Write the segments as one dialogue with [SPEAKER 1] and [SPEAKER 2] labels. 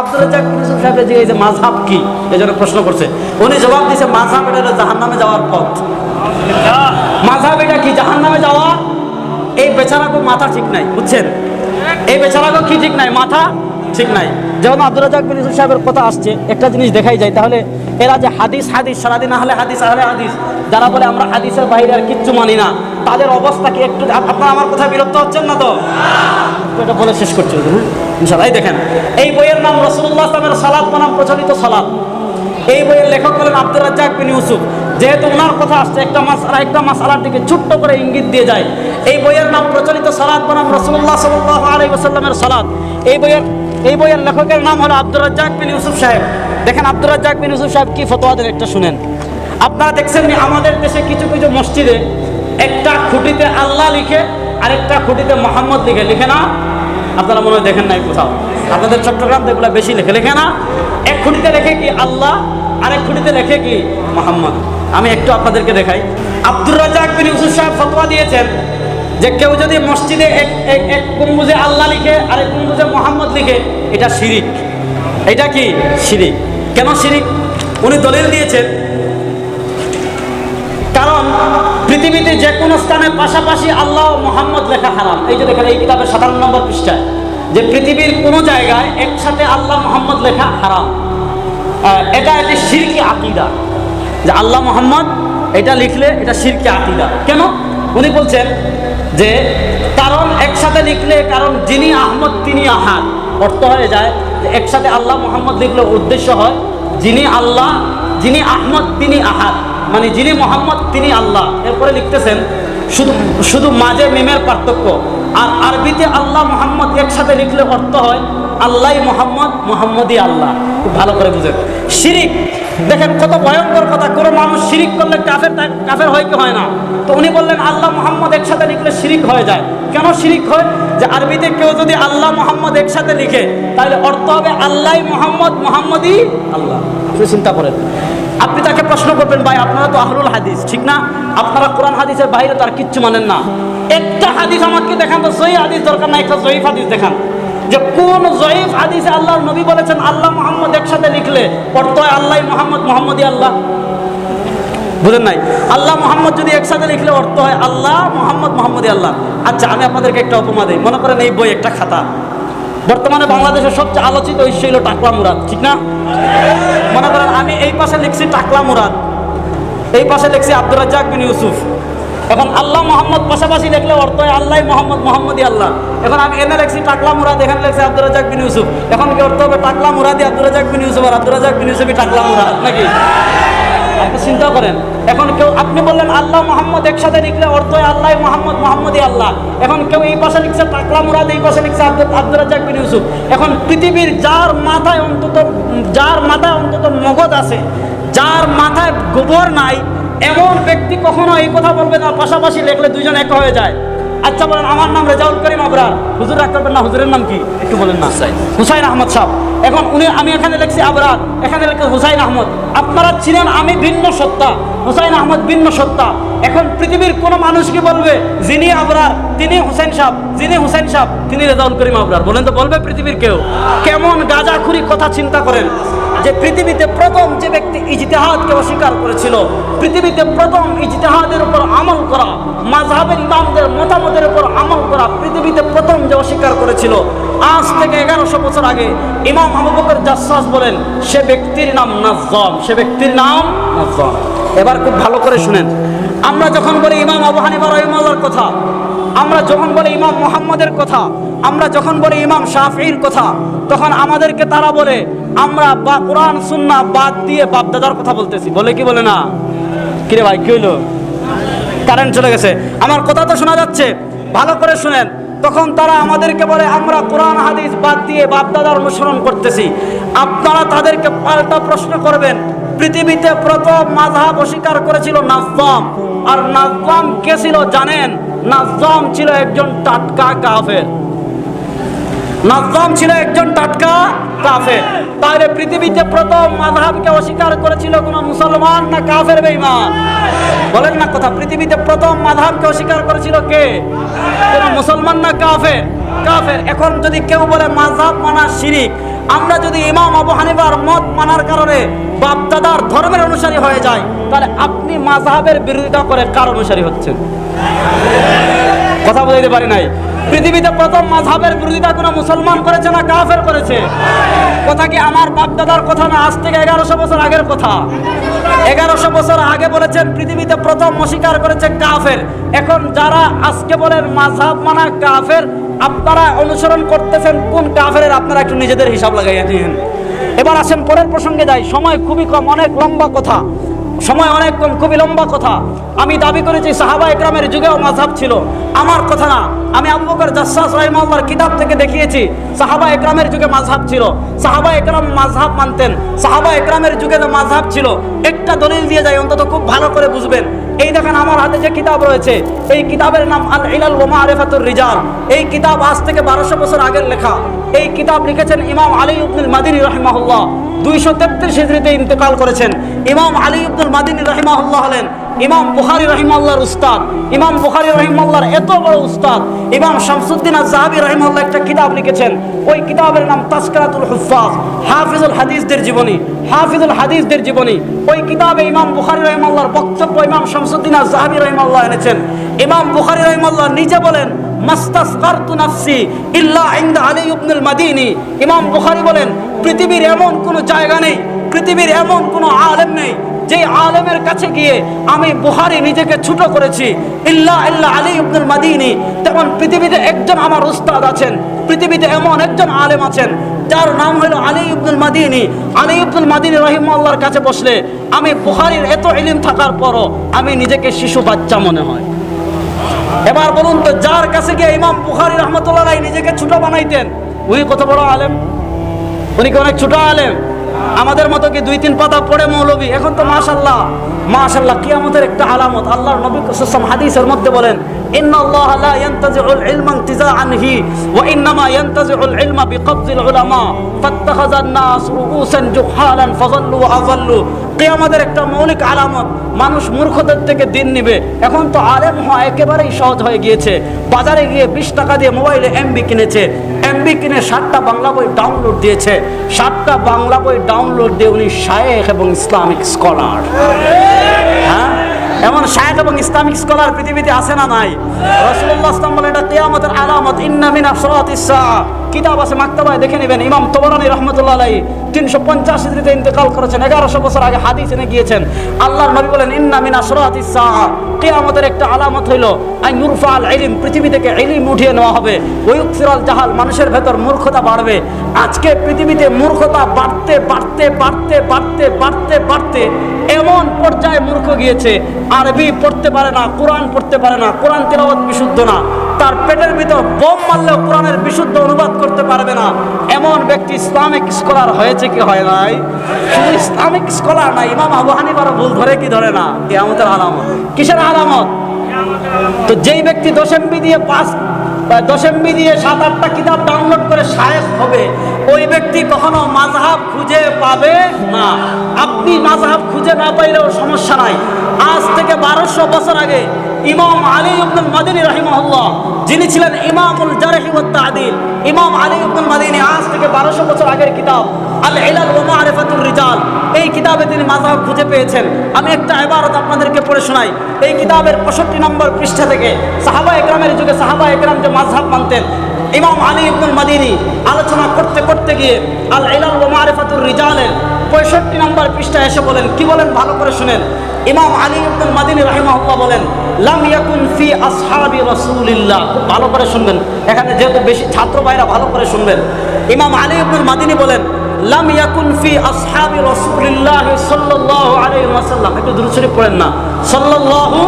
[SPEAKER 1] আব্দুল রাজ্জাক ইউসুফ এই যে মাঝহাব কি? এই জন্য প্রশ্ন করছে। উনি জবাব দিয়েছে, মাঝহাব এটা জাহান নামে যাওয়ার পথ। মাঝহাব এটা কি জাহান নামে যাওয়া? এই বেচারাকে মাথা ঠিক নাই, বুঝছেন? এই বেচারাকে কি ঠিক নাই? মাথা ঠিক নাই। যেমন আব্দুল রাজ্জাক ইউসুফ সাহেবের কথা আসছে, একটা জিনিস দেখাই যায়, তাহলে এরা যে হাদিস হাদিস, সারাদিন আহলে হাদিস আহলে হাদিস। যারা বলে আমরা হাদিসের বাইরে আর কিচ্ছু মানি না, তাদের অবস্থা কি একটু আপনারা আমার কথা বিরক্ত হচ্ছেন না তো? এটা বলে শেষ করছি হ্যাঁ? ইনশাল্লাহ দেখেন, এই বইয়ের নাম রসুল্লাহ আসলামের সালাদ বনাম প্রচলিত সালাদ এই বইয়ের লেখক হলেন আব্দুর রাজ্জাক বিন ইউসুফ। যেহেতু ওনার কথা আসছে, একটা মাসালা একটা মাসালার দিকে ছোট্ট করে ইঙ্গিত দিয়ে যায়। এই বইয়ের নাম প্রচলিত সালাদ বনাম রসুল্লাহ সাল্লাহ আলী ওসাল্লামের সালাদ এই বইয়ের এই বইয়ের লেখকের নাম হলো আব্দুর রাজ্জাক বিন ইউসুফ সাহেব। দেখেন আব্দুর রাজ্জাক বিন ইউসুফ সাহেব কি ফতোয়া দেন একটা শুনেন। আপনারা দেখছেন আমাদের দেশে কিছু কিছু মসজিদে একটা খুঁটিতে আল্লাহ লিখে, আরেকটা খুঁটিতে মোহাম্মদ লিখে। লিখে না? আপনারা মনে হয় দেখেন নাই কোথাও। আপনাদের চট্টগ্রাম এগুলো বেশি লেখে। লেখে না? এক খুঁটিতে লেখে কি আল্লাহ, আরেক খুঁটিতে লেখে কি মোহাম্মদ? আমি একটু আপনাদেরকে দেখাই। আব্দুর রাজাক বিন ইউসুফ সাহেব ফতোয়া দিয়েছেন যে কেউ যদি মসজিদে এক এক গম্বুজে আল্লাহ লিখে আর এক গম্বুজে মোহাম্মদ লিখে, এটা শিরিক। এটা কি শিরিক? কেন শিরিক? উনি দলিল দিয়েছেন। কারণ পৃথিবীতে যে কোনো স্থানে পাশাপাশি আল্লাহ মোহাম্মদ লেখা হারাম। এই যে দেখেন, এই কিতাবের সাতান্ন নম্বর পৃষ্ঠায়, যে পৃথিবীর কোনো জায়গায় একসাথে আল্লাহ মোহাম্মদ লেখা হারাম। এটা একটি শিরকি আকিদা। যে আল্লাহ মোহাম্মদ, এটা লিখলে এটা শিরকি আকিদা। কেন? উনি বলছেন যে কারণ একসাথে লিখলে, কারণ যিনি আহমদ, তিনি আহাদ। অর্থ হয়ে যায় যে একসাথে আল্লাহ মোহাম্মদ লিখলে উদ্দেশ্য হয়, যিনি আল্লাহ, যিনি আহমদ, তিনি আহাদ। মানে যিনি মোহাম্মদ, তিনি আল্লাহ। এরপরে লিখতেছেন, শুধু শুধু মাঝে মিমের পার্থক্য। আর আরবিতে আল্লাহ মোহাম্মদ একসাথে লিখলে অর্থ হয় আল্লাহ মোহাম্মদ, মোহাম্মদই আল্লাহ। খুব ভালো করে বুঝেন। শিরিক, দেখেন কত ভয়ঙ্কর কথা। কোনো মানুষ শিরিক করলে কাফের কাফের হয় কি হয় না? তো উনি বললেন, আল্লাহ মোহাম্মদ একসাথে লিখলে শিরিক হয়ে যায়। কেন শিরিক হয়? যে আরবিতে কেউ যদি আল্লাহ মোহাম্মদ একসাথে লিখে, তাহলে অর্থ হবে আল্লাহ মোহাম্মদ মোহাম্মদই আল্লাহ। আপনি চিন্তা করেন। আপনি তাকে প্রশ্ন করবেন, ভাই, আপনারা তো আহরুল হাদিস, ঠিক না? আপনারা কোরআন হাদিসের বাইরে তার কিচ্ছু মানেন না। একটা হাদিস আমাকে দেখান তো, সহি হাদিস দরকার না একটা জয়ীফ হাদিস দেখান। যে কোন জয়ীফ হাদিসে আল্লাহর নবী বলেছেন, আল্লাহ মোহাম্মদ একসাথে লিখলে অর্থ আল্লাহ মোহাম্মদ মোহাম্মদই আল্লাহ। বুঝেন নাই? আল্লাহ মোহাম্মদ যদি একসাথে লিখলে অর্থ হয় আল্লাহ মোহাম্মদ মোহাম্মদই আল্লাহ। আচ্ছা আমি আপনাদেরকে একটা উপমা দিই। মনে করেন এই বই একটা খাতা। বর্তমানে বাংলাদেশের সবচেয়ে আলোচিত ঐশ্য হলো টাকলা মুরাদ, ঠিক না? মনে করেন আমি এই পাশে লিখছি টাকলা মুরাদ, এই পাশে লিখছি আব্দুর রাজ্জাক বিন ইউসুফ। এখন আল্লাহ মোহাম্মদ পাশাপাশি লিখলে অর্থ হয় আল্লাহ মোহাম্মদ মোহাম্মদই আল্লাহ। এখন আমি এনে লিখছি টাকলা মুরাদ, এখানে লিখছি আব্দুর রাজ্জাক বিন ইউসুফ। এখন কি অর্থ হবে টাকলা মুরাদি আব্দুর রাজ্জাক বিন ইউসুফ আর আব্দুর রাজ্জাক বিন ইউসুফই টাকলা মুরাদ নাকি? আপনি চিন্তা করেন। এখন কেউ আপনি বললেন আল্লাহ মোহাম্মদ একসাথে লিখলে অর্থ আল্লাহ মোহাম্মদ মোহাম্মদই আল্লাহ। এখন কেউ এই পাশে লিখছে টাকলা মুরাদ এই পাশে লিখছে আব্দুল আব্দুল রাজ্জাক বিন ইউসুফ। এখন পৃথিবীর যার মাথায় অন্তত যার মাথায় অন্তত মগজ আছে যার মাথায় গোবর নাই এমন ব্যক্তি কখনো এই কথা বলবে না পাশাপাশি লিখলে দুইজন এক হয়ে যায়। আচ্ছা বলেন আমার নাম রেজাউল করিম আবরার। হুজুর রাখতে পারবেন না হুজুরের নাম কি? একটু বলেন না। হুসাইন আহমদ সাহেব। এখন উনি, আমি এখানে লিখছি আবরার এখানে লিখছি হুসাইন আহমদ। আপনারা ছিলেন, আমি ভিন্ন সত্তা। হুসাইন আহমদ ভিন্ন সত্তা। এখন পৃথিবীর কোনো মানুষ কি বলবে? যিনি আবরার, তিনি হুসাইন সাহ। যিনি হুসাইন সাহ, তিনি রেজাউল করিম আবরার। বলেন তো বলবে পৃথিবীর কেউ? কেমন গাজাখুরি কথা চিন্তা করেন? যে পৃথিবীতে প্রথম যে ব্যক্তি ইজতেহাদকে অস্বীকার করেছিল, পৃথিবীতে প্রথম ইজতেহাদের উপর আমল করা মাঝহাবের ইমামদের মতামতের উপর আমল করা পৃথিবীতে প্রথম যে অস্বীকার করেছিল, আজ থেকে এগারোশো বছর আগে ইমাম বকর জাসাস বলেন, সে ব্যক্তির নাম নাজ্জাম, সে ব্যক্তির নাম নাজ্জাম। এবার খুব ভালো করে শুনেন। আমরা যখন বলি ইমাম আবু হানিফা রহিমাল্লাহর কথা, আমরা যখন বলি ইমাম মোহাম্মদের কথা, আমরা যখন বলি ইমাম শাফির কথা, তখন আমাদেরকে তারা বলে আমরা বা কোরআন সুন্না বাদ দিয়ে বাপদাদার কথা বলতেছি। বলে কি বলে না? কিরে ভাই, কি হইল? কারেন্ট চলে গেছে। আমার কথা তো শোনা যাচ্ছে। ভালো করে শুনেন। তখন তারা আমাদেরকে বলে, আমরা কোরআন, হাদিস বাদ দিয়ে বাপদাদার অনুসরণ করতেছি। আপনারা তাদেরকে পাল্টা প্রশ্ন করবেন। পৃথিবীতে প্রথম মাঝহাব অস্বীকার করেছিল নাজম আর নাজম কে ছিল জানেন? নাজম ছিল একজন টাটকা কাফের। নাজম ছিল একজন টাটকা কাফের। তাহলে পৃথিবীতে প্রথম মাযহাবকে অস্বীকার করেছিল কোন মুসলমান না কাফের বেঈমান? বলেন না কথা, পৃথিবীতে প্রথম মাযহাবকে অস্বীকার করেছিল কে? কোন মুসলমান না কাফের? কাফের। এখন যদি কেউ বলে মাযহাব মানা শিরিক, আমরা যদি ইমাম আবু হানিফার মত মানার কারণে বাপদাদার ধর্মের অনুসারী হয়ে যায় তাহলে আপনি মাযহাবের বিরোধিতা করে কার অনুসারী হচ্ছেন? কথা বলতে পারি নাই। পৃথিবীতে প্রথম মাযহাবের বিরোধিতা কোনো মুসলমান করেছে না কাফের করেছে? কথা কি আমার বাপদাদার কথা না আজ থেকে এগারোশো বছর আগের কথা? এগারোশো বছর আগে বলেছেন পৃথিবীতে প্রথম অস্বীকার করেছে কাফের। এখন যারা আজকে বলেন মাযহাব মানা কাফের, আপনারা অনুসরণ করতেছেন কোন কাফের আপনারা একটু নিজেদের হিসাব লাগাইয়া দিন। এবার আসেন পরের প্রসঙ্গে যাই। সময় খুবই কম, অনেক লম্বা কথা। সময় অনেক কম, খুবই লম্বা কথা। আমি দাবি করেছি, সাহাবা একরামের যুগেও মাঝাব ছিল। আমার কথা না, আমি আবু জাসাস রাইমার কিতাব থেকে দেখিয়েছি, সাহাবা একরামের যুগে মাঝহাব ছিল। সাহাবা একরাম মাঝহাব মানতেন, সাহাবা একরামের যুগে মাঝাব ছিল, একটা দলিল দিয়ে যায়, অন্তত খুব ভালো করে বুঝবেন। এই দেখেন আমার হাতে যে কিতাব রয়েছে, এই কিতাবের নাম আল ইলাল ওমা আরেফাতুর রিজাল। এই কিতাব আজ থেকে বারোশো বছর আগের লেখা। এই কিতাব লিখেছেন ইমাম আলী উদ্দিন মাদিনী রহমাহুল্লাহ। দুইশো তেত্রিশ হিজড়িতে ইন্তেকাল করেছেন। ইমাম আলী ইবনুল মাদিনী রাহিমাহুল্লাহ হলেন ইমাম বুখারি রহিমাল্লাহর উস্তাদ, ইমাম বুখারি রহিমাল্লাহর এত বড় উস্তাদ, ইমাম শামসুদ্দিন জাহাবি রহিমাল্লাহ একটা কিতাব লিখেছেন, ওই কিতাবের নাম তাসকারাতুল হুফাজ হাফিজুল হাদিসদের জীবনী, হাফিজুল হাদিসদের জীবনী, ওই কিতাবে ইমাম বুখারি রহিমাল্লাহর বক্তব্য ইমাম শামসুদ্দিন জাহাবি রহিমাল্লাহ এনেছেন। ইমাম বুখারি রহিমাল্লাহ নিজে বলেন ইমাম বুখারী বলেন, পৃথিবীর এমন কোনো জায়গা নেই, পৃথিবীর এমন কোনো আলেম নেই যে আলেমের কাছে গিয়ে আমি বুহারি নিজেকে ছোট করেছি। ইল্লা ইল্লা আলী ইবনুল মাদিনী, তেমন পৃথিবীতে একজন আমার উস্তাদ আছেন, পৃথিবীতে এমন একজন আলেম আছেন, যার নাম হলো আলী ইবনুল মাদিনী। আলী ইবনুল মাদিনী রহিমাল্লাহর কাছে বসলে, আমি বুহারির এত ইলিম থাকার পরও আমি নিজেকে শিশু বাচ্চা মনে হয়। এবার বলুন তো, যার কাছে গিয়ে ইমাম বুখারি রহমতুল্লাহ নিজেকে ছোট বানাইতেন? উনি কত বড় আলেম? উনি কি অনেক ছোট আলেম? আমাদের মতো কি দুই তিন পাতা পড়ে মৌলবি? এখন তো মাশাল্লাহ মাশাল্লাহ আমাদের একটা আলামত। আল্লাহর নবী সাল্লাম হাদিসের মধ্যে বলেন আল্লাহ একটা মৌলিক আলামত, মানুষ মূর্খদের থেকে দিন নিবে। এখন তো আলেম হওয়া একেবারেই সহজ হয়ে গিয়েছে। বাজারে গিয়ে বিশ টাকা দিয়ে মোবাইলে এমবি কিনেছে। এমবি কিনে সাতটা বাংলা বই ডাউনলোড দিয়েছে। সাতটা বাংলা বই ডাউনলোড দিয়ে উনি শায়েখ এবং ইসলামিক স্কলার হ্যাঁ? এমন শায়েখ এবং ইসলামিক স্কলার পৃথিবীতে আছে না নাই? রসুল্লাহ ইসলাম বলে এটা কিয়ামতের আলামত, ইন্না মিন আফসারাতিস সাআ কিতাব আছে, মাক্তাবায় দেখে নেবেন। ইমাম তোবরানি রহমতুল্লাহ আলাই তিনশো পঞ্চাশ হিজড়িতে ইন্তেকাল করেছেন। এগারোশো বছর আগে হাদিস এনে গিয়েছেন। আল্লাহর নবী বলেন, ইন্না মিন আশরাতিস সাআ। কিয়ামতের একটা আলামত হইল আন ইউরফা আল ইলম, পৃথিবী থেকে ইলম উঠিয়ে নেওয়া হবে। ওয়ুকসিরাল জাহাল, মানুষের ভেতর মূর্খতা বাড়বে। আজকে পৃথিবীতে মূর্খতা বাড়তে বাড়তে বাড়তে বাড়তে বাড়তে বাড়তে এমন পর্যায়ে মূর্খ গিয়েছে, আরবি পড়তে পারে না, কোরআন পড়তে পারে না, কোরআন তেলাওয়াত বিশুদ্ধ না। তার পেটের ভিতর বোম মারলেও কোরআনের বিশুদ্ধ অনুবাদ করতে পারবে না। এমন ব্যক্তি ইসলামিক স্কলার হয়েছে কি হয় নাই? শুধু ইসলামিক স্কলার না, ইমাম আবু হানিফারও ভুল ধরে কি ধরে না? আমাদের আলামত। কিসের আলামত? তো যেই ব্যক্তি দশমবি দিয়ে বা দশমবি দিয়ে সাত, আটটা কিতাব ডাউনলোড করে শায়েখ হবে, ওই ব্যক্তি কখনো মাযহাব খুঁজে পাবে না। আপনি মাযহাব খুঁজে না পাইলেও সমস্যা নাই। আজ থেকে বারোশো বছর আগে ইমাম আলী ইবনুল মাদিনী রাহিমাহুল্লাহ, যিনি ছিলেন ইমামুল জারহি ওয়াত তাদিল। ইমাম আলী ইবনুল মাদিনী আজ থেকে বারোশো বছর আগের কিতাব, আল ইলাল ওয়া মারিফাতুর রিজাল। এই কিতাবে তিনি মাযহাব খুঁজে পেয়েছেন। আমি একটা ইবারত আপনাদেরকে পড়ে শোনাই। এই কিতাবের পঁয়ষট্টি নম্বর পৃষ্ঠা থেকে সাহাবা একরামের যুগে সাহাবা একরাম যে মাযহাব মানতেন, ইমাম আলী ইবনুল মাদিনী আলোচনা করতে করতে গিয়ে আল ইলাল ওয়া মারিফাতুর রিজালের পঁয়ষট্টি নম্বর পৃষ্ঠায় এসে বলেন, কি বলেন ভালো করে শুনেন। ইমাম আলী ইবনুল মাদিনী রাহিমাহুল্লাহ বলেন, লাম ইয়াকুন ফি আসহাবি রাসূলিল্লাহ। ভালো করে শুনবেন। এখানে যেহেতু বেশি ছাত্র ভাইরা ভালো করে শুনবেন। ইমাম আলী ইবনুল মাদিনী বলেন, লাম ইয়াকুন ফি আসহাবি রাসূলিল্লাহ সাল্লাল্লাহু আলাইহি ওয়াসাল্লাম। একটু দ্রুত শরীফ পড়েন না। সাল্লাল্লাহু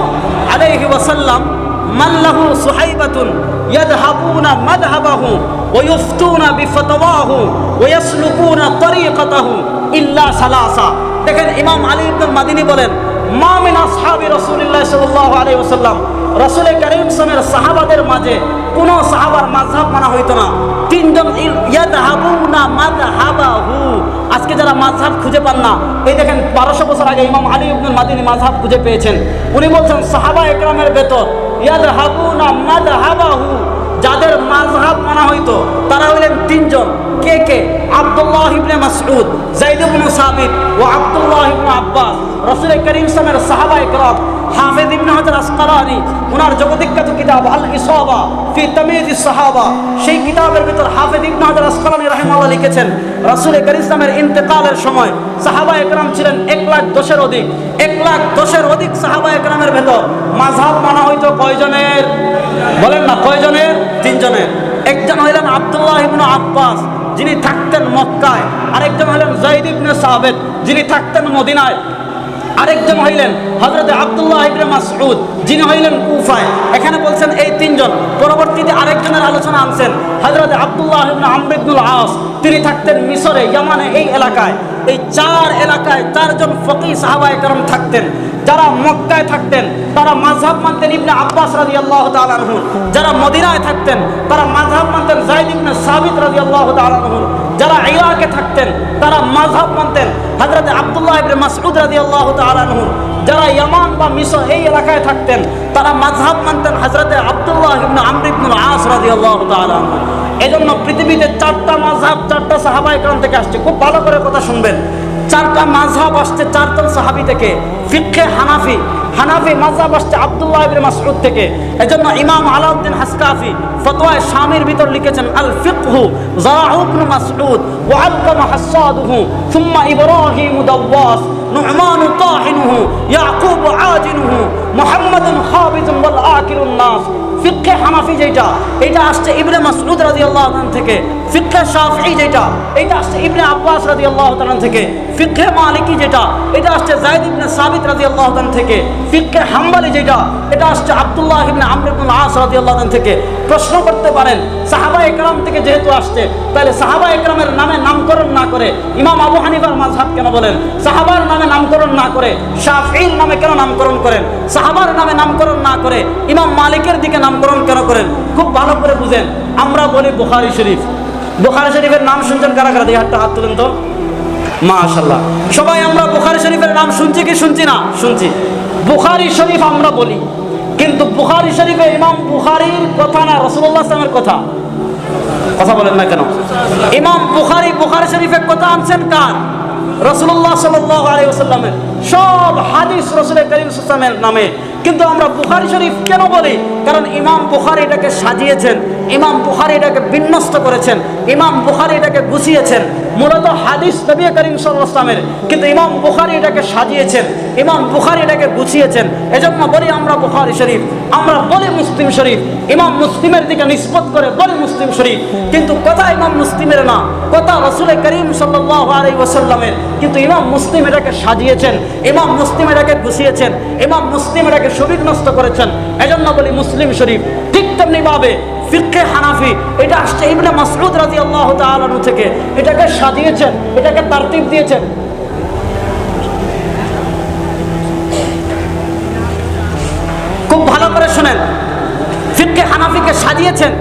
[SPEAKER 1] আলাইহি ওয়াসাল্লাম, মান লাহু সুহাইবাতুন ইয়াযহাবুনা মাযহাবাহু ওয়া ইফতুনা বিফতওয়াহু ওয়া ইয়াসলুকুনা তরিকাতাহু ইল্লা সালাসা। দেখেন ইমাম আলী ইবনুল মাদিনী বলেন রাসূল সাহাবাদের মাঝে সাহাবার হইতো না। তিনজন মাযহাবাহু। আজকে যারা খুঁজে পান না, এই দেখেন বারোশো বছর আগে ইমাম খুঁজে পেয়েছেন। বলছেন, সাহাবা একরামের মাযহাবাহু। যাদের মাযহাব মানা হইতো, তারা হইলেন তিনজন। কে কে? আব্দুল্লাহ ইবনে মাসউদ যায়েদ ইবনে সাবিত ও আব্দুল্লাহ ইবনে আব্বাস। রাসূল করিম আলাইহি সাহাবা ইকরাম হাফেজ ইবনে হাজার আসকালানি ওনার জগদিখ্যাত কিতাব আল ইসাবা ফি তামিজ সাহাবা, সেই কিতাবের ভিতর হাফেজ ইবনে হাজার আসকালানি রাহিমাহুল্লাহ লিখেছেন রাসূল করিম ইসলামের ইন্তেকালের সময় সাহাবা একরাম ছিলেন এক লাখ দশের অধিক, এক লাখ দশের অধিক সাহাবা একরামের ভেতর মাযহাব মানা হইতো কয়জনের? বলেন না, কয়জনের? তিনজনের। একজন হইলেন আব্দুল্লাহ ইবনে আব্বাস, যিনি থাকতেন মক্কায়। আরেকজন হলেন জাইদ ইবনে সাহাবেদ যিনি থাকতেন মদিনায়। আরেকজন হইলেন হজরত আবদুল্লাহ ইবনে মাসুদ যিনি হইলেন কুফায়। এখানে বলছেন এই তিনজন। পরবর্তীতে আরেকজনের আলোচনা আনছেন হজরত আবদুল্লাহ ইবনে আমর আস। তিনি থাকতেন মিশরে ইয়ামানে, এই এলাকায়। এই চার এলাকায় চারজন ফকি সাহাবায় কারণ থাকতেন। যারা মক্কায় থাকতেন, তারা মাঝহাব মানতেন ইবনে আব্বাস রাজি আল্লাহ তালানহুর যারা মদিনায় থাকতেন, তারা মাঝহাব মানতেন জাইদ ইবনে সাবিত রাজি আল্লাহ তালানহুর যারা ইরাকে থাকতেন, তারা মাঝহাব মানতেন। হাজরত আবদুল্লাহ ইবরে মাসউদ রাদিয়াল্লাহু তাআলা যারা ইয়ামান বা মিস এই এলাকায় থাকতেন, তারা মাঝহাব মানতেন হজরত আবদুল্লাহ ইবনে আমর ইবনুল আস রাদিয়াল্লাহু তাআলা এই জন্য পৃথিবীতে চারটা মাঝহাব চারটা সাহাবাই কান থেকে আসছে। খুব ভালো করে কথা শুনবেন। চারটা মাঝহাব আসছে চারজন সাহাবি থেকে। ফিক্ষে হানাফি হানাফি মাজাব আসছে আবদুল্লাহ ইবনে মাসউদ থেকে। এজন্য ইমাম আলাউদ্দিন হাসকাফি ফতোয়ায় শামির ভিতর লিখেছেন আল ফিকহু জারাউ ইবনে মাসউদ ওয়া আলকামা হাসাদুহু সুম্মা ইব্রাহিম দাওয়াস নু'মান তাহিনুহু ইয়াকুব আজিনুহু মুহাম্মাদুন খাবিজুন ওয়াল আকিলুন নাস। ফিকহে হানাফি যেটা এটা আসছে ইবনে মাসউদ রাদিয়াল্লাহু তাআলা থেকে। ফিকহে শাফঈ যেটা এটা আসছে ইবনে আব্বাস রাদিয়াল্লাহু তাআলা থেকে। ফিকহে মালিকি যেটা এটা আসছে যায়েদ ইবনে সাবিত রাদিয়াল্লাহু তাআলা থেকে। ফিকহে হাম্বলি যেটা এটা আসছে আব্দুল্লাহ ইবনে আমর আস রাদিয়াল্লাহু তাআলা থেকে। প্রশ্ন করতে পারেন, সাহাবা একরাম থেকে যেহেতু আসছে, তাহলে সাহাবা একরামের নামে নামকরণ না করে ইমাম আবু হানিফার মাযহাব কেন বলেন? সাহাবার নামে নামকরণ না করে, শাফঈর নামে কেন নামকরণ করেন? সাহাবার নামে নামকরণ না করে ইমাম মালিকের দিকে নামকরণ কেন করেন? খুব ভালো করে বুঝেন। আমরা বলি বুখারী শরীফ। বুখারী শরীফের নাম শুনছেন কারা কারা? দিয়ে হাতটা, হাত তুলেন তো। মাশাল্লাহ সবাই আমরা বুখারী শরীফের নাম শুনছি কি শুনছি না? শুনছি। বুখারী শরীফ আমরা বলি। কিন্তু বুখারি শরীফে ইমাম বুখারির কথা না রসুল্লাহ আসলামের কথা। কথা বলেন না কেন? ইমাম বুখারি বুখারি শরীফের কথা আনছেন কার? রসুল্লাহ সাল্লামের সব হাদিস রসুল করিম সুসামের নামে। কিন্তু আমরা বুখারি শরীফ কেন বলি? কারণ ইমাম বুখারি এটাকে সাজিয়েছেন, ইমাম বুখারি এটাকে বিন্যস্ত করেছেন, ইমাম বুখারি এটাকে গুছিয়েছেন। মূলত হাদিস নবী করিম সাল্লামের কিন্তু ইমাম বুখারি এটাকে সাজিয়েছেন, ইমাম বুখারি এটাকে গুছিয়েছেন। এজন্য বলি আমরা বুখারি শরীফ, আমরা বলি মুসলিম শরীফ। ইমাম মুসলিমের দিকে নিষ্পত করে বলি মুসলিম শরীফ। কিন্তু কথা ইমাম মুসলিমের না, কথা রসুল করিম সাল্লাহ আলাই ওসাল্লামের কিন্তু ইমাম মুসলিম এটাকে সাজিয়েছেন ইমাম মুসলিম এটাকে গুছিয়েছেন ইমাম মুসলিম এটাকে সুবিঘ্নস্ত করেছেন। এজন্য বলি মুসলিম শরীফ, ঠিক তেমনি ভাবে ফিকহে হানাফি, এটা আসছে ইবনে মাসউদ রাদিয়াল্লাহু তাআলা আনহু থেকে। এটাকে সাজিয়েছেন, এটাকে তারতিব দিয়েছেন। খুব ভালো করে শোনেন। ফিকহে হানাফিকে সাজিয়েছেন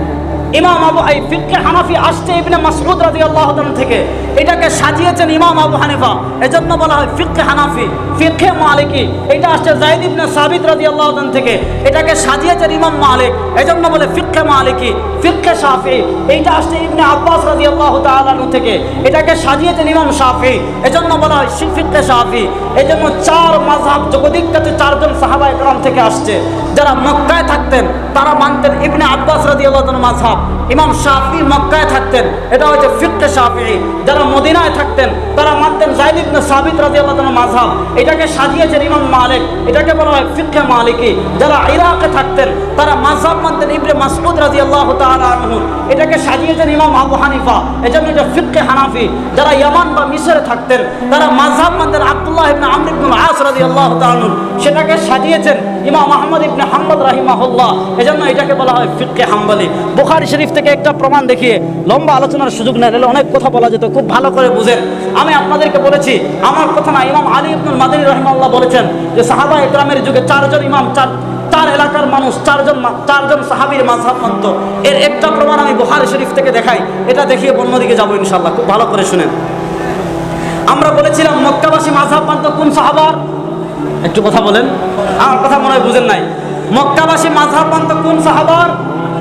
[SPEAKER 1] ইমাম আবু, এই ফিকহে হানাফি আসছে ইবনে মাসউদ রাদিয়াল্লাহু তাআলা থেকে। এটাকে সাজিয়েছেন ইমাম আবু হানিফা। এজন্য বলা হয় ফিকহে হানাফি, ফিকহে মালিকি। এটা আসছে যায়েদ ইবনে সাবিত রাদিয়াল্লাহু তাআলা থেকে। এটাকে সাজিয়েছেন ইমাম মালিক। এজন্য বলে ফিকহে মালিকি, ফিকহে শাফি। এইটা আসছে ইবনে আব্বাস রাদিয়াল্লাহু তাআলা থেকে। এটাকে সাজিয়েছেন ইমাম শাফি। এজন্য বলা হয় ফিকহে শাফি। এজন্য চার মাযহাব জগদিকটাতে চারজন সাহাবা একরাম থেকে আসছে। যারা মক্কায় থাকতেন, তারা মানতেন ইবনে আব্বাস রাদিয়াল্লাহু তাআলা মাযহাব। ইমাম শাফি মক্কায় থাকতেন, এটা হচ্ছে ফিকহে শাফি যারা মদিনায় থাকতেন, তারা মানতেন জাইদ ইবনে সাবিত রাদিয়াল্লাহু তাআলা মাযহাব। এটাকে সাজিয়েছেন ইমাম মালিক, এটাকে বলা হয় ফিকহে মালিকি। যারা ইরাকে থাকতেন, তারা মাযহাব মানতেন ইবনে মাসউদ রাদিয়াল্লাহু তাআলা আনহু। এটাকে সাজিয়েছেন ইমাম আবু হানিফা। এজন্য এটা ফিকহে হানাফি। যারা ইয়ামান বা মিশরে থাকতেন, তারা মাযহাব মানতেন আব্দুল্লাহ ইবনে আমর ইবনে আস রাদিয়াল্লাহু তাআলা আনহু। সেটাকে সাজিয়েছেন ইমাম আহমদ ইবনে হাম্মদ রাহিমাহুল্লাহ। এজন্য এটাকে বলা হয় ফিকহে হাম্বলি। বুখারী শরীফ থেকে একটা প্রমাণ দেখিয়ে লম্বা আলোচনার সুযোগ না নিলে অনেক কথা বলা যেত, খুব ভালো করে বুঝেন। আমি আপনাদেরকে বলেছি, আমার কথা না ইমাম আলী ইবনুল মাদানী রহিমাল্লাহ বলেছেন যে সাহাবা একরামের যুগে চারজন ইমাম, চার চার এলাকার মানুষ, চারজন চারজন সাহাবীর মাঝহাব মানত। এর একটা প্রমাণ আমি বুখারী শরীফ থেকে দেখাই, এটা দেখিয়ে অন্যদিকে যাব ইনশাল্লাহ খুব ভালো করে শুনেন। আমরা বলেছিলাম মক্কাবাসী মাঝহাব মানত কোন সাহাবার? একটু কথা বলেন। আমার কথা মনে হয় বুঝেন নাই। মক্কাবাসী মাঝহাব মানত কোন সাহাবার?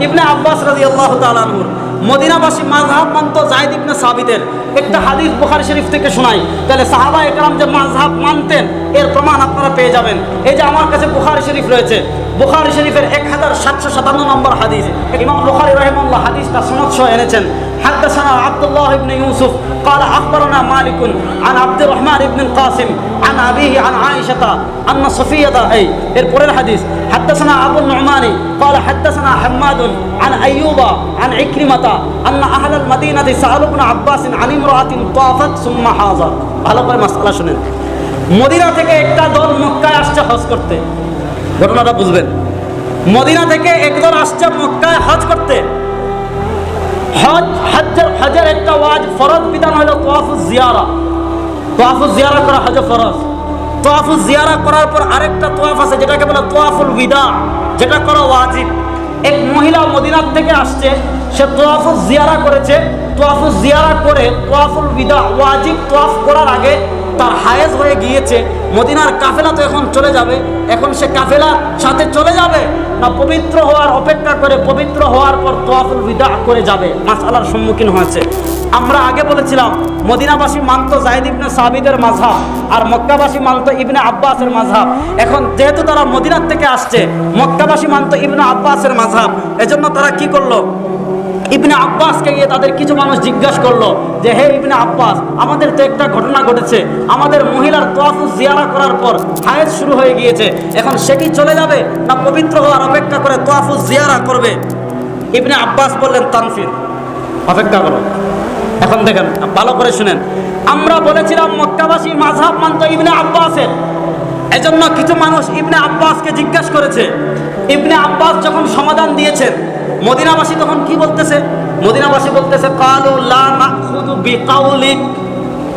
[SPEAKER 1] ইবনে আব্বাস রাদিয়াল্লাহু তাআলা আনহুর। মদিনাবাসী মাযহাব মানতো জায়েদ ইবনে সাবিদের একটা হাদিস বুখারী শরীফ থেকে শোনাই। তাহলে সাহাবা একরাম যে মাযহাব মানতেন, এর প্রমাণ আপনারা পেয়ে যাবেন। এই যে আমার কাছে বুখারী শরীফ রয়েছে। বুখারী শরীফের এক হাজার সাতশো সাতান্ন নম্বর হাদিস। ইমাম বুখারী রহিমাল্লাহ হাদিসটা সনদ সহ এনেছেন। حدثنا عبد الله بن يوسف قال اخبرنا مالك عن عبد الرحمن بن القاسم عن ابيه عن عائشه ان صفيه اي এরপরের হাদিস حدثنا ابو النعمان قال حدثنا حماد عن ايوب عن عكرمه ان اهل المدينه سالوا ابن عباس عن امراه طافت ثم حاضر ভালো করে মাসআলা শুনেন মদিনা থেকে একটা দল মক্কায় আসছে হজ করতে ঘটনাটা বুঝবেন মদিনা থেকে একদল আসছে মক্কায় হজ করতে হজ হজ্জের হজের একটা ওয়াজ ফরজ বিধান হলো তোয়াফুজ জিয়ারা। তোয়াফুজ জিয়ারা করা হজ ফরজ। তোয়াফুজ জিয়ারা করার পর আরেকটা তোয়াফ আছে, যেটাকে বলে তোয়াফুল বিদা যেটা করা ওয়াজিব। এক মহিলা মদিনার থেকে আসছে, সে তোয়াফুজ জিয়ারা করেছে। তোয়াফুজ জিয়ারা করে তোয়াফুল বিদা ওয়াজিব তোয়াফ করার আগে তার হায়েজ হয়ে গিয়েছে, মদিনার কাফেলা তো এখন চলে যাবে। এখন সে কাফেলা সাথে চলে যাবে না পবিত্র হওয়ার অপেক্ষা করে পবিত্র হওয়ার পর তোয়াফুল বিদা করে যাবে? মাসালার সম্মুখীন হয়েছে। আমরা আগে বলেছিলাম, মদিনাবাসী মানত জাহিদ ইবনে সাবিদের মাঝহাব আর মক্কাবাসী মানত ইবনে আব্বাসের মাঝহাব এখন যেহেতু তারা মদিনার থেকে আসছে, মক্কাবাসী মানত ইবনে আব্বাসের মাঝহাব এজন্য তারা কি করল? ইবনে আব্বাসকে গিয়ে তাদের কিছু মানুষ জিজ্ঞাসা করল যে, হে ইবনে আব্বাস, আমাদের তো একটা ঘটনা ঘটেছে। আমাদের মহিলার তোয়াফু জিয়ারা করার পর হায়েজ শুরু হয়ে গিয়েছে। এখন সে কি চলে যাবে না পবিত্র হওয়ার অপেক্ষা করে তোয়াফু জিয়ারা করবে? ইবনে আব্বাস বললেন, তানফির, অপেক্ষা করো। এখন দেখেন, ভালো করে শুনেন। আমরা বলেছিলাম, মক্কাবাসী মাঝহাব মানত ইবনে আব্বাসের। এজন্য কিছু মানুষ ইবনে আব্বাসকে জিজ্ঞাসা করেছে। ইবনে আব্বাস যখন সমাধান দিয়েছেন মদিনাবাসী তখন কি বলতেছে? মদিনাবাসী বলতেছে, কালু লা নাখুদু বিকাউলিক।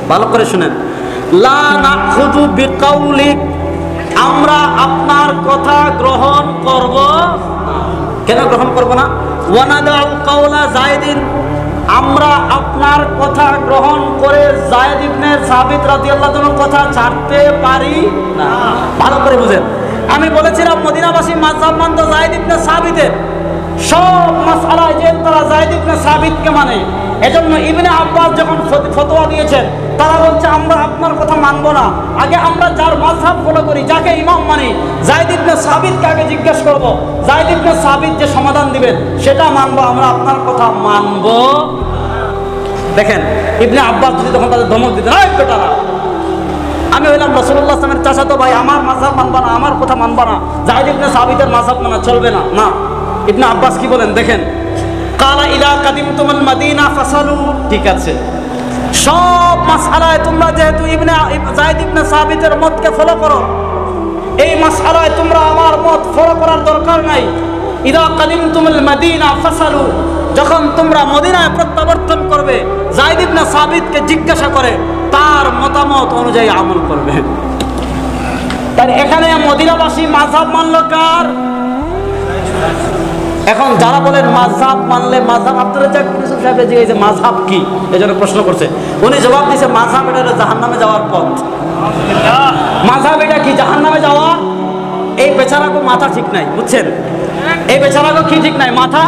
[SPEAKER 1] ভালো করে শুনেন। লা নাখুদু বিকাউলিক। আমরা আপনার কথা গ্রহণ করব কেন গ্রহণ করব না? ওয়ানাদাউ কাউলা জায়দিন আমরা আপনার কথা গ্রহণ করে জায়েদ ইবনে সাবিত রাদিয়াল্লাহু তাআলার কথা ছাড়তে পারি না। ভালো করে বুঝেন। আমি বলেছিলাম, মদিনাবাসী মাযহাব মানত জায়েদ ইবনে সাবিতের। সব মাসআলায় যে তারা জায়েদ ইবনে সাবিতকে মানে এজন্য ইবনে আব্বাস যখন ফতোয়া দিয়েছেন, তারা বলছে, আমরা আপনার কথা মানব না। আগে আমরা যার মাযহাব ফলো করি, যাকে ইমাম মানি, জায়েদ ইবনে সাবিতকে আগে জিজ্ঞেস করব। জায়েদ ইবনে সাবিত যে সমাধান দিবেন, সেটা মানবো, আমরা আপনার কথা মানব। দেখেন, ইবনে আব্বাস যদি তখন তাদের ধমক দিতেন, এই বেটারা, আমি হইলাম রসুল্লাহ আসলামের চাচাতো ভাই, আমার মাঝাব মানবা না, আমার কথা মানবা না। জাহিদ ইবনে সাবিতের মাঝাব মানা চলবে না। না। ইবনে আব্বাস কি বলেন? দেখেন। কালা ইলা কাদিম তুমুল মাদিনা ফাসালু। ঠিক আছে। সব মাসআলায় তোমরা যেহেতু ইবনে জাহিদ ইবনে সাবিতের মতকে ফলো করো, এই মাসআলায় তোমরা আমার মত ফলো করার দরকার নাই। ইদা কাদিম তুমুল মাদিনা ফাসালু। যখন তোমরা মদিনায় প্রত্যাবর্তন করবে জাহিদ ইবনে সাবিতকে জিজ্ঞাসা করে, তার মতামত অনুযায়ী আমল করবে। তার এখানে মদিনাবাসী মাঝহাব মানল কার? এখন যারা বলেন মাঝহাব মানলে মাঝহাব আব্দুল রাজাক ইউসুফ সাহেব জিজ্ঞেস মাঝহাব কি? এই জন্য প্রশ্ন করছে। উনি জবাব দিয়েছে মাঝহাব এটা হলো জাহান্নামে যাওয়ার পথ। মাঝহাব এটা কি জাহান নামে যাওয়া? এই বেচারাকে মাথা ঠিক নাই, বুঝছেন? এই বেচারাকে কি ঠিক নাই? মাথা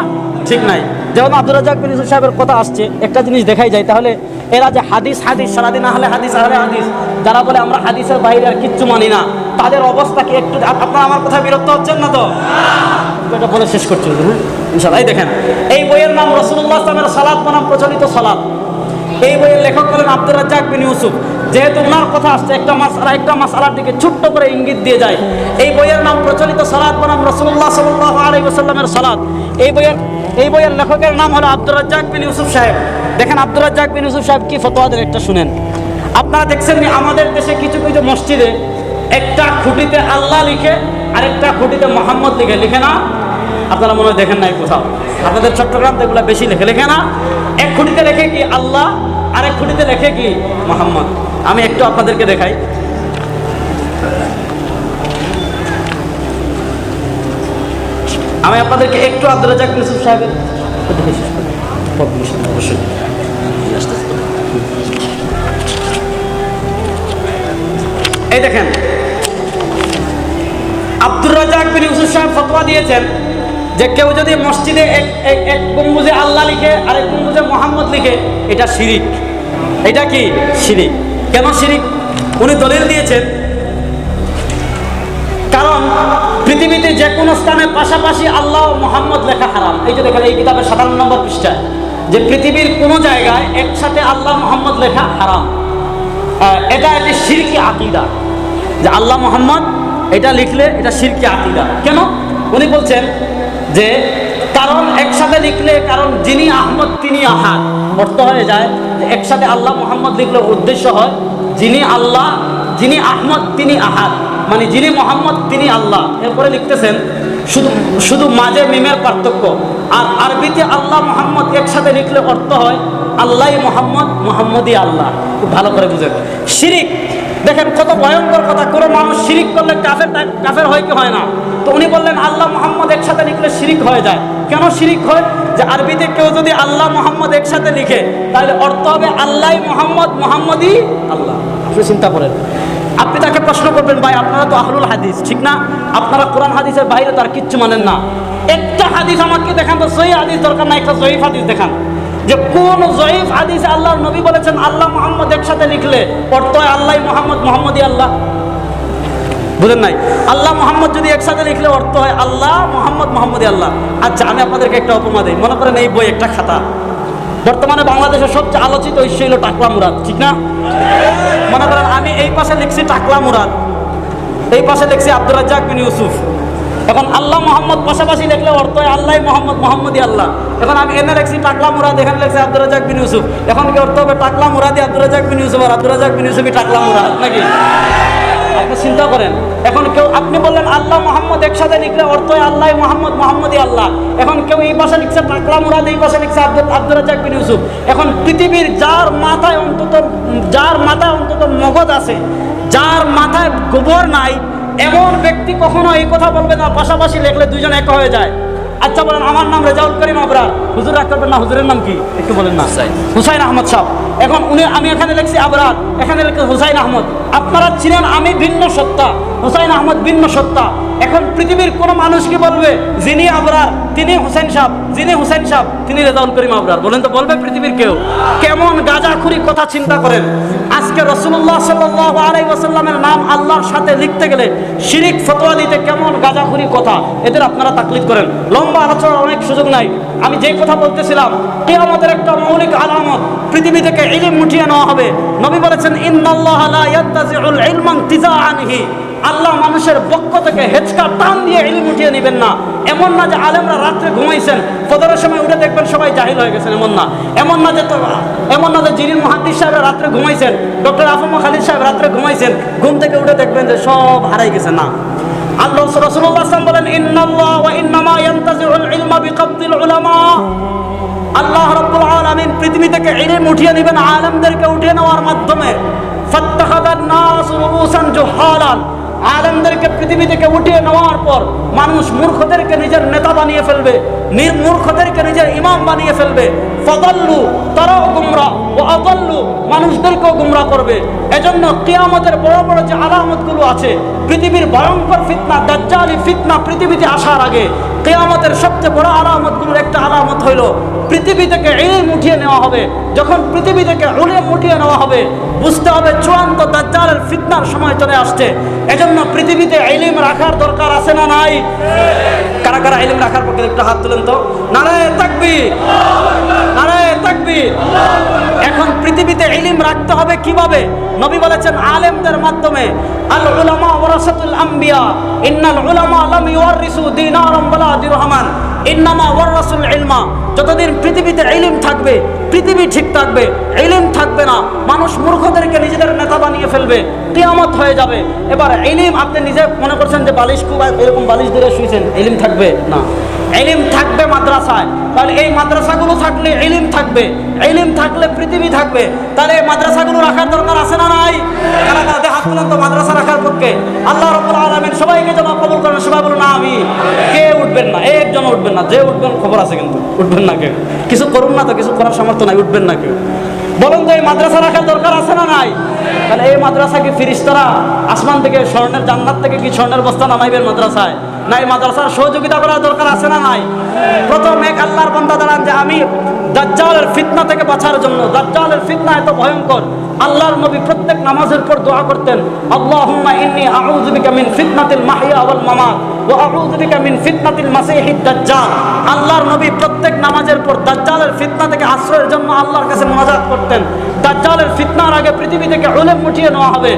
[SPEAKER 1] ঠিক নাই। যেমন আব্দুল রাজ্জাক বিন ইউসুফ সাহেবের কথা আসছে, একটা জিনিস দেখাই যায়, তাহলে এরা যে হাদিস হাদিস, সারাদিন না হলে হাদিস আহলে হাদিস, যারা বলে আমরা হাদিসের বাইরে আর কিচ্ছু মানি না, তাদের অবস্থা কি একটু আপ- আপনারা আমার কথা বিরক্ত হচ্ছেন না তো? এটা বলে শেষ করছি হ্যাঁ ইনশাল্লাহ দেখেন, এই বইয়ের নাম রসুল্লাহ আসলামের সালাদ বনাম প্রচলিত সালাদ এই বইয়ের লেখক হলেন আব্দুর রাজ্জাক বিন ইউসুফ। যেহেতু ওনার কথা আসছে, একটা মাসালা একটা মাসালার দিকে ছোট্ট করে ইঙ্গিত দিয়ে যায়। এই বইয়ের নাম প্রচলিত সালাদ বনাম রসুল্লাহ সাল্লাহ আলী ওসাল্লামের সালাদ এই বইয়ের এই বইয়ের লেখকের নাম হলো আব্দুর রাজ্জাক বিন ইউসুফ সাহেব। দেখেন আব্দুর রাজ্জাক বিন ইউসুফ সাহেব কি ফতোয়াদের একটা শুনেন। আপনারা দেখছেন আমাদের দেশে কিছু কিছু মসজিদে একটা খুঁটিতে আল্লাহ লিখে আর একটা খুঁটিতে মোহাম্মদ লিখে। লিখে না? আপনারা মনে হয় দেখেন নাই কোথাও। আপনাদের চট্টগ্রাম এগুলো বেশি লেখে। লেখে না? এক খুঁটিতে লেখে কি আল্লাহ, আরেক খুঁটিতে লেখে কি মোহাম্মদ? আমি একটু আপনাদেরকে দেখাই। আমি আপনাদেরকে একটু আব্দুল রাজাক ইউসুফ সাহেবের অবশ্যই। এই দেখেন আব্দুর রাজাক বিন ইউসুফ সাহেব ফতোয়া দিয়েছেন যে কেউ যদি মসজিদে এক এক- এক গম্বুজে আল্লাহ লিখে আর এক গম্বুজে মোহাম্মদ লিখে এটা শিরিক। এটা কি? শিরিক। কেন শিরিক উনি দলিল দিয়েছেন। কারণ পৃথিবীতে যে কোনো স্থানে পাশাপাশি আল্লাহ মোহাম্মদ লেখা হারাম। এই যে দেখেন, এই কিতাবের সাতান্ন নম্বর পৃষ্ঠায়, যে পৃথিবীর কোনো জায়গায় একসাথে আল্লাহ মোহাম্মদ লেখা হারাম। এটা একটি শিরকি আকিদা। যে আল্লাহ মোহাম্মদ এটা লিখলে এটা শিরকি আকিদা। কেন? উনি বলছেন যে কারণ একসাথে লিখলে, কারণ যিনি আহমদ তিনি আহাদ। অর্থ হয়ে যায় একসাথে আল্লাহ মোহাম্মদ লিখলে উদ্দেশ্য হয়, যিনি আল্লাহ, যিনি আহমদ, তিনি আহাদ। মানে যিনি মোহাম্মদ, তিনি আল্লাহ। এরপরে লিখতেছেন, শুধু শুধু মাঝে মিমের পার্থক্য। আর আরবিতে আল্লাহ মোহাম্মদ একসাথে লিখলে অর্থ হয় আল্লাহ মোহাম্মদ, মোহাম্মদই আল্লাহ। খুব ভালো করে বুঝেন। শিরিক দেখেন কত ভয়ঙ্কর কথা, কোনো মানুষ শিরিক করলে কাফের কাফের হয় কি হয় না। তো উনি বললেন, আল্লাহ মোহাম্মদ একসাথে লিখলে শিরিক হয়ে যায়। কেন শিরিক হয়? যে আরবিতে কেউ যদি আল্লাহ মোহাম্মদ একসাথে লিখে, তাহলে অর্থ হবে আল্লাহ মোহাম্মদ মোহাম্মদই আল্লাহ। আপনি চিন্তা করেন। আপনি তাকে প্রশ্ন করবেন, ভাই, আপনারা তো আহলুল হাদিস, ঠিক না? আপনারা কোরআন হাদিসের বাইরে তার কিচ্ছু মানেন না। একটা হাদিস আমাকে দেখান তো, সহি হাদিস দরকার না একটা জয়ীফ হাদিস দেখান। যে কোন জয়ীফ হাদিসে আল্লাহর নবী বলেছেন, আল্লাহ মোহাম্মদ একসাথে লিখলে অর্থ আল্লাহ মোহাম্মদ মোহাম্মদই আল্লাহ। বুঝেন নাই? আল্লাহ মোহাম্মদ যদি একসাথে লিখলে অর্থ হয় আল্লাহ মোহাম্মদ মোহাম্মদই আল্লাহ। আচ্ছা আমি আপনাদেরকে একটা উপমা দিই। মনে করেন এই বই একটা খাতা। বর্তমানে বাংলাদেশের সবচেয়ে আলোচিত ঐশ্য হলো টাকলা মুরাদ, ঠিক না? মনে করেন আমি এই পাশে লিখছি টাকলা মুরাদ। এই পাশে লিখছি আব্দুর রাজ্জাক বিন ইউসুফ। এখন আল্লাহ মোহাম্মদ পাশাপাশি লিখলে অর্থ আল্লাহ মোহাম্মদ, মোহাম্মদই আল্লাহ। এখন আমি এনে লিখছি টাকলা মুরাদ, এখানে লিখছি আব্দুর রাজ্জাক বিন ইউসুফ। এখন কি অর্থ হবে টাকলা মুরাদি আব্দুর রাজ্জাক বিন ইউসুফ আর আব্দুর রাজ্জাক বিন ইউসুফই টাকলা মুরাদ নাকি? আপনি চিন্তা করেন, এখন কেউ, আপনি বললেন আল্লাহ মোহাম্মদ একসাথে লিখলে অর্থ আল্লাহ মোহাম্মদ, মোহাম্মদই আল্লাহ। এখন কেউ এই পাশে লিখছে টাকলা মুরাদ, এই পাশে লিখছে আব্দুল আব্দুর রাজ্জাক বিন ইউসুফ। এখন পৃথিবীর যার মাথায় অন্তত, যার মাথায় অন্তত মগজ আছে, যার মাথায় গোবর নাই এমন ব্যক্তি কখনো এই কথা বলবে না পাশাপাশি লেখলে দুজন এক হয়ে যায়। আচ্ছা বলেন আমার নাম রেজাউল করিম আবরার। হুজুর রাখতে করবেন না হুজুরের নাম কি? একটু বলেন না। হুসাইন। আহমদ সাহ এখন উনি আমি এখানে লিখছি আবরার এখানে লিখছি হুসাইন আহমদ। আপনারা ছিলেন আমি ভিন্ন সত্তা হুসাইন আহমদ ভিন্ন সত্তা। এখন পৃথিবীর কোনো মানুষ কি বলবে? যিনি আবরার তিনি হুসেন সাহ যিনি হুসেন সাহ তিনি রেজাউল করিম আবরার। বলেন তো, বলবে পৃথিবীর কেউ? কেমন গাজাখুরি কথা চিন্তা করেন? আজকে রসুল্লাহ সাল্লাহ আলাই ওয়াসাল্লামের নাম আল্লাহর সাথে লিখতে গেলে শিরিক, ফতোয়া দিতে কেমন গাজাখুরি কথা? এদের আপনারা তাকলিদ করেন। লম্বা আলোচনার অনেক সুযোগ নাই। আমি যে কথা বলতেছিলাম, কিয়ামতের একটা মৌলিক আলামত, পৃথিবী থেকে ইলিম মুঠিয়ে নেওয়া হবে। নবী বলেছেন, ইন্নাল্লাহ লা ইয়ান্তাজিউল ইলমান তিজাআনহি। আল্লাহ মানুষের পক্ষ থেকে হেঁচকা টান দিয়ে ইলিম উঠিয়ে নেবেন না। এমন না যে আলেমরা রাত্রে ঘুমাইছেন ফদরের সময় উঠে দেখবেন সবাই জাহিল হয়ে গেছেন, এমন না। এমন না যে এমন না যে জিরিন মহাদ্দিস সাহেব রাত্রে ঘুমাইছেন, ডক্টর আফম খালিদ সাহেব রাত্রে ঘুমাইছেন, ঘুম থেকে উঠে দেখবেন যে সব হারাই গেছে, না। আল্লাহ রাসূলুল্লাহ বলেন, ইন্নাল্লাহ ওয়া ইন্নামা ইয়ান্তাজিউল ইলমা বিকাবদিল উলামা। আল্লাহ রাব্বুল আলামিন পৃথিবী থেকে ইলম উঠিয়ে নেবেন, আলেমদেরকে উঠিয়ে নেওয়ার মাধ্যমে। ফাত্তাখাদান নাস রুবুসান জুহালান। আলেমদেরকে পৃথিবী থেকে উঠিয়ে নেওয়ার পর মানুষ মূর্খদেরকে নিজের নেতা বানিয়ে ফেলবে মূর্খদেরকে নিজের ইমাম বানিয়ে ফেলবে। ফদল্লু তারাও গুমরা ও আদল্লু মানুষদেরকেও গুমরা করবে। এজন্য কিয়ামতের বড় বড় যে আলামতগুলো আছে, পৃথিবীর ভয়ঙ্কর ফিতনা, দাজ্জালি ফিতনা পৃথিবীতে আসার আগে কেয়ামতের সবচেয়ে বড় আলামতগুলোর একটা আলামত হইল পৃথিবী থেকে ইলম উঠিয়ে নেওয়া হবে। যখন পৃথিবী থেকে উলিম উঠিয়ে নেওয়া হবে, বুঝতে হবে চূড়ান্ত দাজ্জালের ফিতনার সময় চলে আসছে। এজন্য পৃথিবীতে ইলিম রাখার দরকার আছে না নাই? কারা কারা ইলিম রাখার পক্ষে একটু হাত তুলেন তো। নারে তাকবি নারে তাকবি এখন পৃথিবীতে ইলিম রাখতে হবে কীভাবে? নবী বলেছেন আলেমদের মাধ্যমে। আল উলামা ওয়ারাসাতুল আম্বিয়া। ইন্নাল উলামা লাম ইউয়ারিসু দিনারাম ওয়ালা দিরহামান। ইন্নামা ওয়ারাসুল ইলমা। যতদিন পৃথিবীতে ইলিম থাকবে, পৃথিবী ঠিক থাকবে, ইলিম থাকবে না, মানুষ মূর্খদেরকে নিজেদের নেতা বানিয়ে ফেলবে, কিয়ামত হয়ে যাবে। এবার ইলিম আপনি নিজে মনে করছেন যে বালিশ খুব এরকম বালিশ ধরে শুয়েছেন ইলিম থাকবে? না। ইলিম থাকবে মাদ্রাসায়। তাহলে এই মাদ্রাসাগুলো থাকলে ইলিম থাকবে। ইলিম থাকলে পৃথিবী থাকবে। তাহলে মাদ্রাসাগুলো রাখার দরকার আছে না নাই? কারা কারা হাত তুলেন তো মাদ্রাসা রাখার পক্ষে আল্লাহ রব্বুল আলামিন সবাইকে যেন কবুল করেন, সবাই বলুন না আমি কে উঠবেন না? একজন উঠবেন না। যে উঠবেন, খবর আছে কিন্তু। উঠবেন না কেউ। কিছু করুন না তো, কিছু করার সামর্থ্য নাই, উঠবেন না কেউ। বলুন তো, এই মাদ্রাসা রাখার দরকার আছে না নাই? তাহলে এই মাদ্রাসা কি ফিরিস্তারা আসমান থেকে স্বর্ণের জান্নাত থেকে কি স্বর্ণের বস্তা নামাইবেন মাদ্রাসায়? নাই মাদ্রাসার সহযোগিতা করার দরকার আছে না নাই? প্রথম এক আল্লাহর বান্দা দাঁড়ান যে আমি দাজ্জালের ফিতনা থেকে বাঁচার জন্য, দাজ্জালের ফিতনা এত ভয়ঙ্কর আল্লাহর নবী প্রত্যেক নামাজের পর দোয়া করতেন, আল্লাহুম্মা ইন্নী আউযু বিকা মিন ফিতনাতিল মাহইয়া ওয়াল মামাত ওয়া আউযু বিকা মিন ফিতনাতিল মাসীহিদ দাজ্জাল। আল্লাহর নবী প্রত্যেক নামাজের পর দাজ্জালের ফিতনা থেকে আশ্রয়ের জন্য আল্লাহর কাছে মোনাজাত করতেন। দাজ্জালের ফিতনার আগে পৃথিবী থেকে উলেম উঠিয়ে নেওয়া হবে।